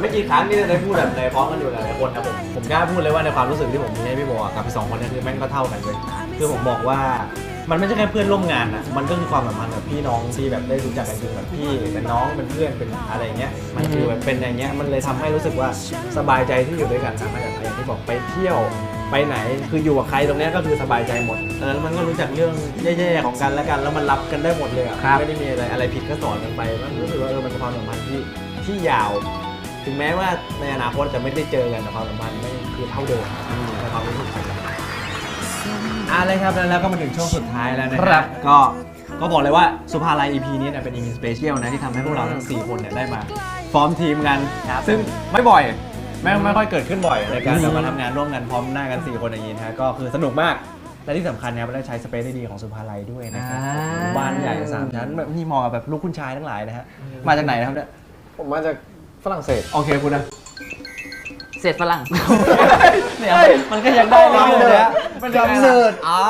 ไม่กี่ครั้งที่จะได้พูดแบบในพร้อมกันอยู่หลายๆคนนะผมผมกล้าพูดเลยว่าในความรู้สึกที่ผมมีให้พี่โบอะกับพี่สองคนเนี้คือแม่งก็เท่ากันเลยคือผมบอกว่ามันไม่ใช่แค่เพื่อนร่วมงานนะมันก็คือความสัมพันธ์แบบพี่น้องที่แบบได้รู้จักกันจริงแบบพี่เป็นน้องเป็นเพื่อนเป็นอะไรเงี้ยมันคือแบบเป็นอย่างเงี้ยมันเลยทำให้รู้สึกว่าสบายใจที่อยู่ด้วยกันนะแบบอย่างที่บอกไปเที่ยวไปไหนคืออยู่กับใครตรงเนี้ยก็คือสบายใจหมดเออแล้วมันก็รู้จักเรื่องแย่ๆของกันและกัน แล้วมันรับกันได้หมดเลยอะครับ ไม่ได้มีอะไรอะไรผิดก็สอนกันไปมันรู้สึกว่าเออมันเป็นความสัมพันธ์ที่ที่ยาว ถึงแม้ว่าในอนาคตจะไม่ได้เจอกันแต่ความสัมพันธ์ไม่คือเท่าเดิมในความรู้สึกผมอะเลยครับแล้วก็มาถึงช่วงสุดท้ายแล้วนะคครัรับ ก็ก็บอกเลยว่าสุภาลัย EP นี้เนี่ยเป็น EP สเปเชียลนะที่ทำให้พวกเราทั้ง 4 คนเนี่ยได้มาฟอร์มทีมกันครับซึ่งไม่บ่อย ไม่ไม่ค่อยเกิดขึ้นบ่อยในการแบบมาทำงานร่วมกันพร้อมหน้ากัน 4 คนอย่างนี้นะฮะก็คือสนุกมาก และที่สำคัญนะครับได้ใช้สเปซได้ดีของสุภาลัยด้วยนะครับอ่า บ้านใหญ่สามชั้นแบบนี่เหมองกับแบบลูกคุณชายทั้งหลายนะฮะมาจากไหนนะครับเนี่ย ผมมาจาก ฝรั่งเศส โอเคคุณนะเสร็จฝรั่งเดี๋ยวมันก็ยังได้เรื่อยๆนะมันกำเนิดอ๋อ